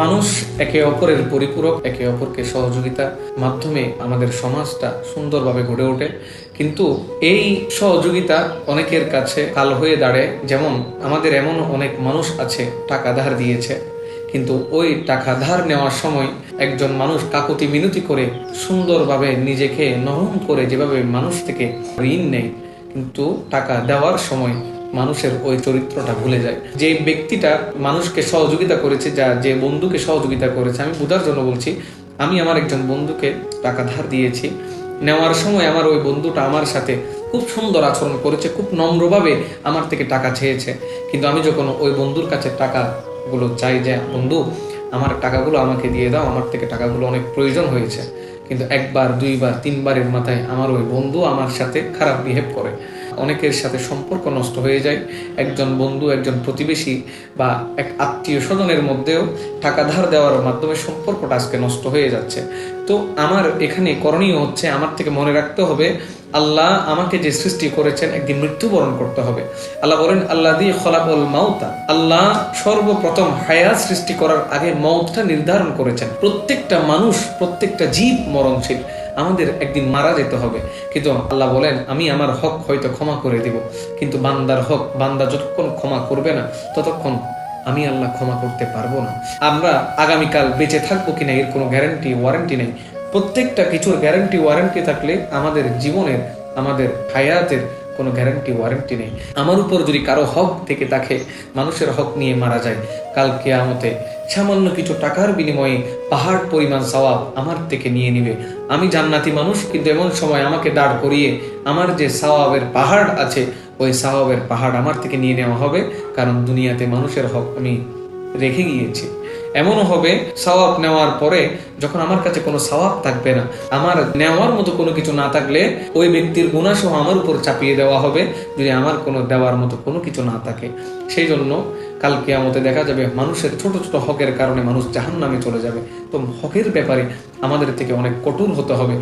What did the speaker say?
মানুষ একে অপরের পরিপূরক, একে অপরকে সহযোগিতার মাধ্যমে আমাদের সমাজটা সুন্দরভাবে গড়ে ওঠে। কিন্তু এই সহযোগিতা অনেকের কাছে কাল হয়ে দাঁড়ায়। যেমন আমাদের এমন অনেক মানুষ আছে টাকা ধার দিয়েছে। কিন্তু ওই টাকা ধার নেওয়ার সময় একজন মানুষ কাকুতি মিনতি করে সুন্দরভাবে নিজেকে নরম করে যেভাবে মানুষ থেকে ঋণ নেয়, কিন্তু টাকা দেওয়ার সময় মানুষের ওই চরিত্রটা ভুলে যায়। যে ব্যক্তিটা মানুষকে সহযোগিতা করেছে, যা যে বন্ধুকে সহযোগিতা করেছে, আমি বোঝার জন্য বলছি, আমি আমার একজন বন্ধুকে টাকা ধার দিয়েছি। নেওয়ার সময় আমার ওই বন্ধুটা আমার সাথে খুব সুন্দর আচরণ করেছে, খুব নম্রভাবে আমার থেকে টাকা চেয়েছে। কিন্তু আমি যখন ওই বন্ধুর কাছে টাকাগুলো চাই যে, বন্ধু, আমার টাকাগুলো আমাকে দিয়ে দাও, আমার থেকে টাকাগুলো অনেক প্রয়োজন হয়েছে। কিন্তু একবার, দুইবার, তিনবারের মাথায় আমার ওই বন্ধু আমার সাথে খারাপ বিহেভ করে। অনেকের সাথে সম্পর্ক নষ্ট হয়ে যায়। একজন বন্ধু, একজন প্রতিবেশী বা এক আত্মীয় স্বজনের মধ্যেও টাকা ধার দেওয়ার মাধ্যমে সম্পর্কটা আজকে নষ্ট হয়ে যাচ্ছে। তো আমার এখানে করণীয় হচ্ছে, আমার থেকে মনে রাখতে হবে আল্লাহ আমাকে যে সৃষ্টি করেছেন, একদিন মৃত্যুবরণ করতে হবে। আল্লাহ বলেন আল্লাহ দিয়ে খলাকল মাউতা। আল্লাহ সর্বপ্রথম হায়াত সৃষ্টি করার আগে মৌতটা নির্ধারণ করেছেন। প্রত্যেকটা মানুষ, প্রত্যেকটা জীব মরণশীল। আমাদের একদিন মারা যেতে হবে। কিন্তু আল্লাহ বলেন, আমি আমার হক হয়তো ক্ষমা করে দিব। কিন্তু বান্দার হক, বান্দা যতক্ষণ ক্ষমা করবে না, ততক্ষণ আমি আল্লাহ ক্ষমা করতে পারব না। আমরা আগামীকাল বেঁচে থাকব কিনা এর কোনো গ্যারান্টি ওয়ারেন্টি নেই। প্রত্যেকটা কিছুর গ্যারান্টি ওয়ারেন্টি থাকলে আমাদের জীবনের, আমাদের হায়াতের কোনো গ্যারান্টি ওয়ারেন্টি নেই। আমার উপর যদি কারও হক থেকে তাকে মানুষের হক নিয়ে মারা যায়, কাল কেয়ামতে সামান্য কিছু টাকার বিনিময়ে পাহাড় পরিমাণ সওয়াব আমার থেকে নিয়ে নিবে। আমি জান্নাতি মানুষ, কিন্তু এমন সময় আমাকে দাঁড় করিয়ে আমার যে সওয়াবের পাহাড় আছে, ওই সওয়াবের পাহাড় আমার থেকে নিয়ে নেওয়া হবে, কারণ দুনিয়াতে মানুষের হক আমি রেখে গিয়েছি। এমনও হবে, সওয়াব নেওয়ার পরে যখন আমার কাছে কোনো সওয়াব থাকবে না, আমার নেওয়ার মতো কোনো কিছু না থাকলে ওই ব্যক্তির গুণাসহ আমার উপর চাপিয়ে দেওয়া হবে, যদি আমার কোনো দেওয়ার মতো কোনো কিছু না থাকে। সেই জন্য কালকে আমাদের দেখা যাবে মানুষের ছোট ছোট হকের কারণে মানুষ জাহান নামে চলে যাবে। তো হকের ব্যাপারে আমাদের থেকে অনেক কঠোর হতে হবে।